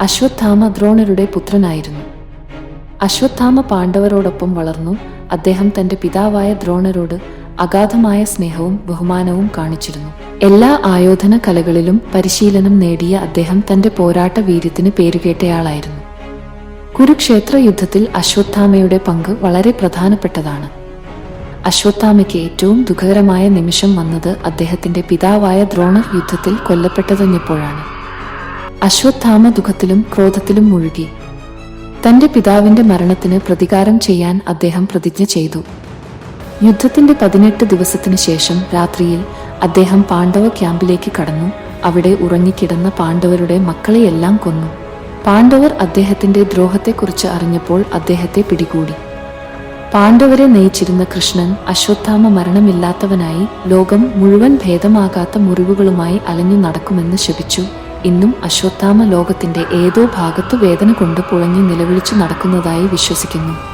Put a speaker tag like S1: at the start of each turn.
S1: അശ്വത്ഥാമ ദ്രോണരുടെ പുത്രനായിരുന്നു. അശ്വത്ഥാമ പാണ്ഡവരോടൊപ്പം വളർന്നു അദ്ദേഹം തന്റെ പിതാവായ ദ്രോണരോട് അഗാധമായ സ്നേഹവും ബഹുമാനവും കാണിച്ചിരുന്നു. എല്ലാ ആയോധന കലകളിലും പരിശീലനം നേടിയ അദ്ദേഹം തന്റെ പോരാട്ട വീര്യത്തിന് പേരുകേട്ടയാളായിരുന്നു. കുരുക്ഷേത്ര യുദ്ധത്തിൽ അശ്വത്ഥാമയുടെ പങ്ക് വളരെ പ്രധാനപ്പെട്ടതാണ്. അശ്വത്ഥാമയ്ക്ക് ഏറ്റവും ദുഃഖകരമായ നിമിഷം വന്നത് അദ്ദേഹത്തിന്റെ പിതാവായ ദ്രോണർ യുദ്ധത്തിൽ കൊല്ലപ്പെട്ടതഞ്ഞപ്പോഴാണ് അശ്വത്ഥാമ ദുഃഖത്തിലും ക്രോധത്തിലും മുഴുകി. തന്റെ പിതാവിന്റെ മരണത്തിന് പ്രതികാരം ചെയ്യാൻ അദ്ദേഹം പ്രതിജ്ഞ ചെയ്തു. യുദ്ധത്തിന്റെ പതിനെട്ട് ദിവസത്തിനു ശേഷം രാത്രിയിൽ അദ്ദേഹം പാണ്ഡവ ക്യാമ്പിലേക്ക് കടന്നു. അവിടെ ഉറങ്ങിക്കിടന്ന പാണ്ഡവരുടെ മക്കളെയെല്ലാം കൊന്നു. പാണ്ഡവർ അദ്ദേഹത്തിന്റെ ദ്രോഹത്തെക്കുറിച്ച് അറിഞ്ഞപ്പോൾ അദ്ദേഹത്തെ പിടികൂടി. പാണ്ഡവരെ നയിച്ചിരുന്ന കൃഷ്ണൻ അശ്വത്ഥാമ മരണമില്ലാത്തവനായി ലോകം മുഴുവൻ ഭേദമാകാത്ത മുറിവുകളുമായി അലഞ്ഞു നടക്കുമെന്ന് ശപിച്ചു. ഇന്നും അശ്വത്ഥാമ ലോകത്തിന്റെ ഏതോ ഭാഗത്തു വേദന കൊണ്ട് പുളഞ്ഞു നിലവിളിച്ചു നടക്കുന്നതായി വിശ്വസിക്കുന്നു.